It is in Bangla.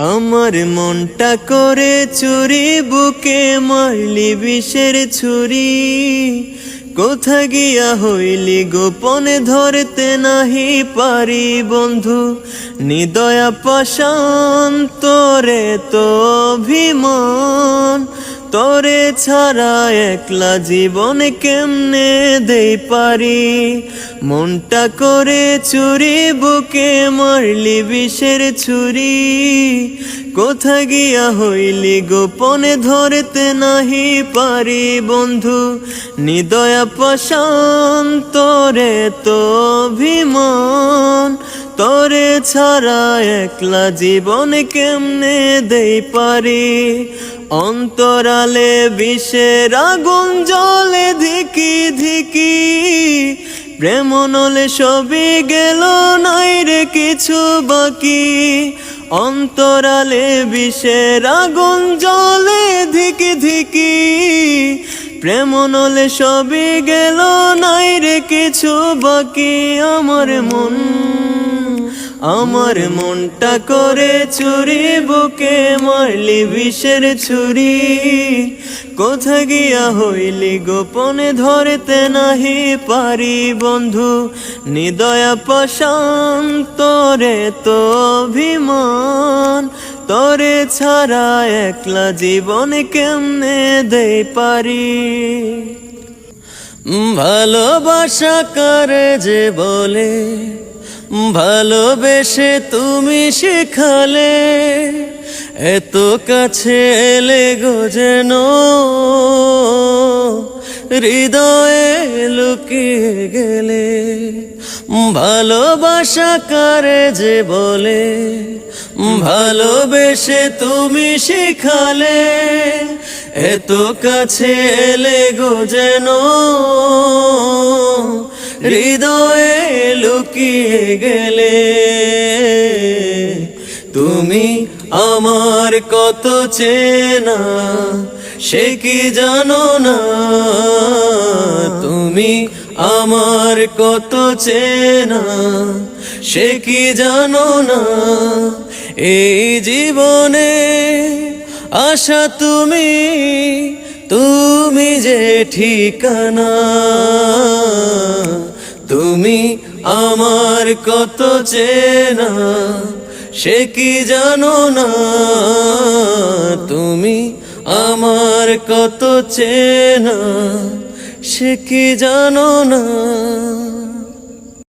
আমার মনটা করে চুরি, বুকে মারলি বিষের ছুরি। কোথা গিয়া হইলি গোপনে ধরতে নাহি পারি বন্ধু? নিদয়া পাশান তোরে তো অভিমান। তোরে ছাড়া একলা জীবনে কেমনে দেই পারি? মনটা করে চুরি, বুকে মারলি বিষের ছুরি। কোথা গিয়া হইলি গোপনে ধরতে নাহি পারি বন্ধু? নিদয়া পাশান তোরে তো অভিমান। তোরে ছাড়া একলা জীবনে কেমনে দেই পারি? অন্তরালে বিষের আগুন, জলে ধিকি ধিকি। প্রেম নলে সবই গেল, নাই রে কিছু বাকি। অন্তরালে বিষের আগুন, জলে ধিকি ধিকি। প্রেম নলে সবই গেল, নাই রে কিছু বাকি। আমার মন আমার মনটা করে চুরি বুকে মারলি বিষের ছুরি। কোথা গিয়া হইলি গোপনে ধরতে নাহি পারি বন্ধু, নিদয়া পাশান তোরে তো অভিমান। তোরে ছাড়া একলা জীবন কেমনে দেই পারি? ভালোবাসা করে যে বলে? ভালোবেসে তুমি শেখালে, এত কাছে এলে গো যেন হৃদয়ে লুকিয়ে গেলে। ভালোবাসা করে যে বলে, ভালোবেসে তুমি শিখালে, এত কাছে এলে গো যেন হৃদয়ে লুকিয়ে গেলে, তুমি আমার কত চেনা, সে কি জানো না? তুমি আমার কত চেনা, সে কি জানো না? এই জীবনে আশা তুমি তুমি যে ঠিকানা, তুমি আমার কত চেনা, সে কি জানো না? তুমি আমার কত চেনা, সে কি জানো না?